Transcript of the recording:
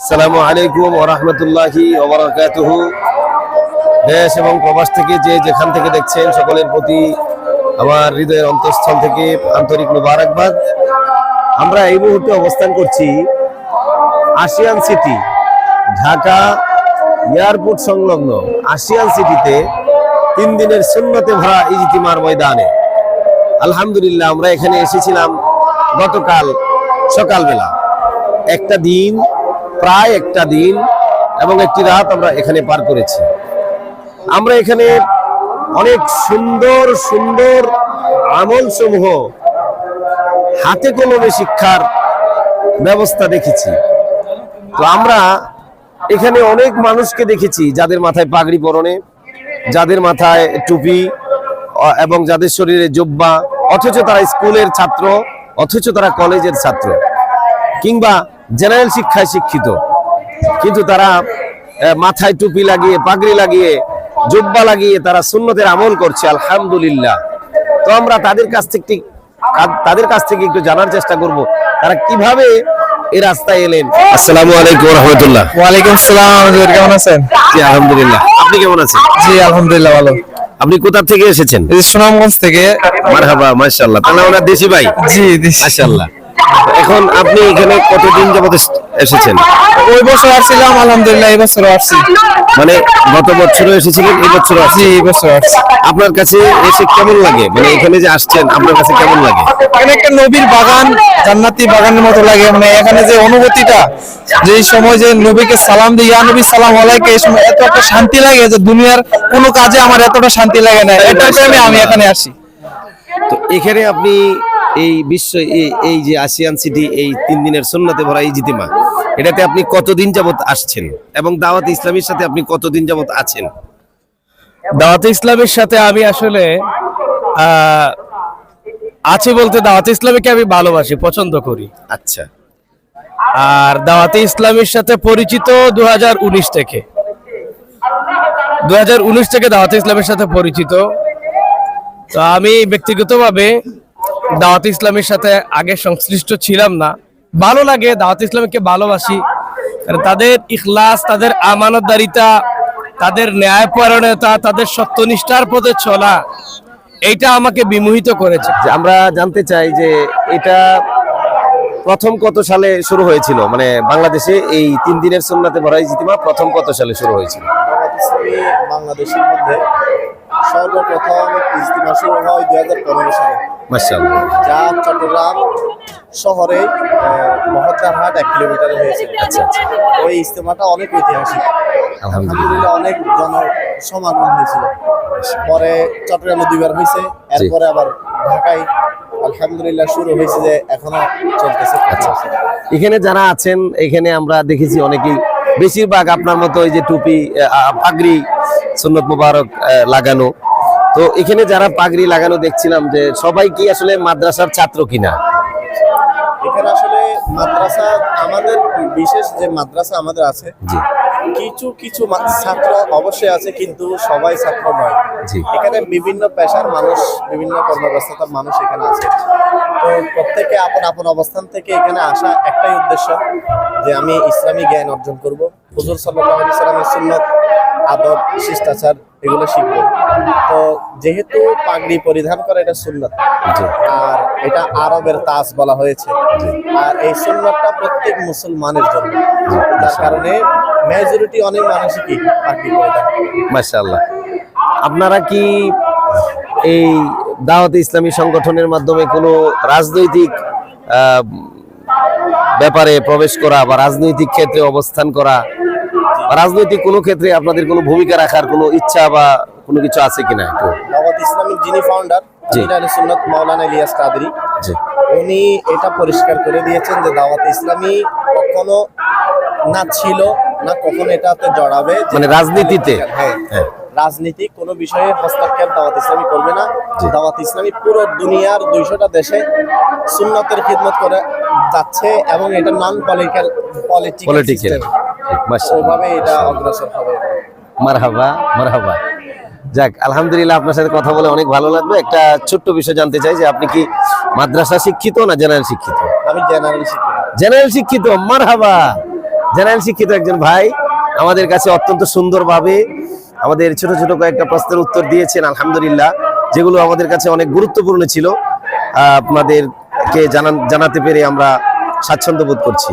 আসসালামু আলাইকুম ওরহমতুল্লাহি ওবরাকাতুহু দেশ এবং প্রবাস থেকে যে যেখান থেকে দেখছেন, সকলের প্রতি আমার হৃদয়ের অন্তঃস্থল থেকে আন্তরিক মুবারকবাদ। আমরা এই মুহূর্তে অবস্থান করছি আশিয়ান সিটি, ঢাকা এয়ারপোর্ট সংলগ্ন আশিয়ান সিটিতে তিন দিনের শূন্যতে ভরা ইজতিমার ময়দানে। আলহামদুলিল্লাহ, আমরা এখানে এসেছিলাম গতকাল সকালবেলা। একটা দিন প্রায় একটা দিন এবং একটি রাত আমরা এখানে পার করেছি। আমরা এখানে অনেক সুন্দর সুন্দর আমল সমূহ হাতে কলমে শিক্ষার ব্যবস্থা দেখেছি। তো আমরা এখানে অনেক মানুষকে দেখেছি যাদের মাথায় পাগড়ি পরনে, যাদের মাথায় টুপি, এবং যাদের শরীরে জব্বা, অথচ তারা স্কুলের ছাত্র, অথচ তারা কলেজের ছাত্র, কিংবা জেনারেল শিক্ষায় শিক্ষিত। কিন্তু তারা মাথায় টুপি লাগিয়ে পাগড়ি লাগিয়ে জুব্বা লাগিয়ে তারা সুন্নতের আমল করছে আলহামদুলিল্লাহ। তো আমরা তাদের কাছ থেকে তাদের কাছ থেকে একটু জানার চেষ্টা করব তারা কীভাবে এই রাস্তায় এলেন? আসসালামু আলাইকুম রহমতুল্লাহ ওয়ালাইকুম আসসালাম কেমন আছেন? জি আলহামদুলিল্লাহ। আপনি কেমন আছেন? জি আলহামদুলিল্লাহ ভালো। আপনি কোথা থেকে এসেছেন? সুনামগঞ্জ থেকে। মারহাবা মাশাআল্লাহ। তাহলে ওনার দেশি ভাই? জি মাশাআল্লাহ। এখন আপনি এখানে কতদিন যাবত এসেছেন? ওই বছর আসছিলাম আলহামদুলিল্লাহ এই বছর আসছি। মানে গত বছরও এসেছিলেন এই বছরও জি আসছেন এই বছর আসছি। আপনার কাছে এসে কেমন লাগে? মানে এখানে যে আসছেন আপনার কাছে কেমন লাগে? এখানে একটা নবীর বাগান জান্নাতি বাগানের মতো লাগে। মানে এখানে যে অনুভূতিটা যে সময় যে নবীকে সালাম দিই ইয়া নবী সালাম আলাইকে এই সময় এত একটা শান্তি লাগে যে দুনিয়ার কোনো কাজে আমার এতটা শান্তি লাগে না। এটা টাইমে আমি এখানে আসি। তো এখানে আপনি এই বিশ্ব এই- যে আসিয়ান সিটি এই তিন দিনের সুন্নাতে ভরা এই জিতিমা এটাতে আপনি কতদিন যাবত আসছেন? এবং দাওয়াত ইসলামের সাথে আপনি কতদিন যাবত আছেন? দাওয়াত ইসলামের সাথে আমি আসলে আছি বলতে দাওয়াত ইসলামীকে আমি ভালোবাসি পছন্দ করি। আচ্ছা। আর দাওয়াতে ইসলামের সাথে পরিচিত দু হাজার উনিশ থেকে। দু হাজার উনিশ থেকে দাওয়াতে ইসলামের সাথে পরিচিত। তো আমি ব্যক্তিগতভাবে দাওয়াত ইসলামের সাথে আগে সংশ্লিষ্ট ছিলাম না। ভালো লাগে দাওয়াত ইসলামকে ভালোবাসি। কারণ তাদের ইখলাস তাদের আমানতদারিতা তাদের ন্যায়পরায়ণতা তাদের সত্যনিষ্ঠার পথে চলা এইটা আমাকে বিমোহিত করেছে। যে আমরা জানতে চাই যে এটা প্রথম কত সালে শুরু হয়েছিল? মানে বাংলাদেশে এই তিন দিনের সুন্নাতে ভরা এই জিতিমা প্রথম কত সালে শুরু হয়েছিল? বাংলাদেশের মধ্যে সর্বপ্রথম ইজতিমা শুরু হয় দুই হাজার পনেরো সালে। যা চট্টগ্রাম শহরে মহদ্দারহাট এক কিলোমিটারে হয়েছে। আচ্ছা আচ্ছা। ওই ইজতেমাটা অনেক ঐতিহাসিক। আলহামদুলিল্লাহ। অনেক জন সমাগম হয়েছিল। পরে চট্টগ্রামে দুইবার হয়েছে এরপরে আবার ঢাকায় আলহামদুলিল্লাহ শুরু হয়েছে যে এখনও চলতেছে। আচ্ছা। এখানে যারা আছেন এখানে আমরা দেখেছি অনেকেই। বেশিরভাগ আপনার মতো ওই যে টুপি পাগড়ি সুন্নত মুবারক লাগানো। তো এখানে যারা পাগড়ি লাগানো দেখছিলাম যে সবাই কি আসলে মাদ্রাসার ছাত্র কিনা? এখানে আসলে মাদ্রাসা আমাদের বিশেষ যে মাদ্রাসা আমাদের আছে জি। কিছু কিছু ছাত্র অবশ্যই আছে কিন্তু সবাই ছাত্র নয়। এখানে বিভিন্ন পেশার মানুষ বিভিন্ন কর্মব্যস্ততার মানুষ এখানে আছে। তো প্রত্যেকে আপন আপন অবস্থান থেকে এখানে আসা একটাই উদ্দেশ্য যে আমি ইসলামী জ্ঞান অর্জন করব। হুজুর সাল্লাহ আলি সাল্লামের সুন্নত আদব শিষ্টাচার এগুলো শিখব। তো যেহেতু পাগড়ি পরিধান করা এটা সুন্নত জি। আর এটা আরবের তাজ বলা হয়েছে আর এই সুন্নতটা প্রত্যেক মুসলমানের জন্য। যার কারণে মেজরিটি অনেক মানুষই কি পাগড়ি পরিধান। মাশাআল্লাহ। আপনারা কি এই দাওয়াত ইসলামী সংগঠনের মাধ্যমে কোনো রাজনৈতিক ব্যাপারে প্রবেশ করা বা রাজনৈতিক ক্ষেত্রে অবস্থান করা রাজনৈতিক কোনো ক্ষেত্রে আপনাদের কোনো ভূমিকা রাখার কোনো ইচ্ছা বা কোনো কিছু আছে কিনা একটু? দাওয়াত ইসলামের যিনি ফাউন্ডার সুন্নত মাওলানা ইলিয়াস কাদরি। জি। উনি এটা পরিষ্কার করে দিয়েছেন যে দাওয়াত ইসলামী কখনো না ছিল না কখনো এটাতে জড়াবে মানে রাজনীতিতে? হ্যাঁ। হ্যাঁ। রাজনীতি কোনো বিষয়ে হস্তক্ষেপ দাওয়াত ইসলামী করবে না। দাওয়াত ইসলামী পুরো দুনিয়ার দুইশোটা দেশে সুন্নতের খিদমত করে যাচ্ছে এবং এটা নন পলিটিক্যাল পলিটিক্যাল মাশাআল্লাহ। ওভাবে এটা অগ্রসর হবে। মারহাবা মারহাবা। যাক আলহামদুলিল্লাহ আপনার সাথে কথা বলে অনেক ভালো লাগল। একটা ছোট্ট বিষয় জানতে চাই যে আপনি কি মাদ্রাসা শিক্ষিত না জেনারেল শিক্ষিত? আমি জেনারেল শিক্ষিত। জেনারেল শিক্ষিত মারহাবা। জেনারেল শিক্ষিত একজন ভাই আমাদের কাছে অত্যন্ত সুন্দরভাবে আমাদের ছোট ছোট কয়েকটা প্রশ্নের উত্তর দিয়েছেন আলহামদুলিল্লাহ যেগুলো আমাদের কাছে অনেক গুরুত্বপূর্ণ ছিল। আপনাদেরকে জানান জানাতে পেরে আমরা স্বাচ্ছন্দ্য বোধ করছি।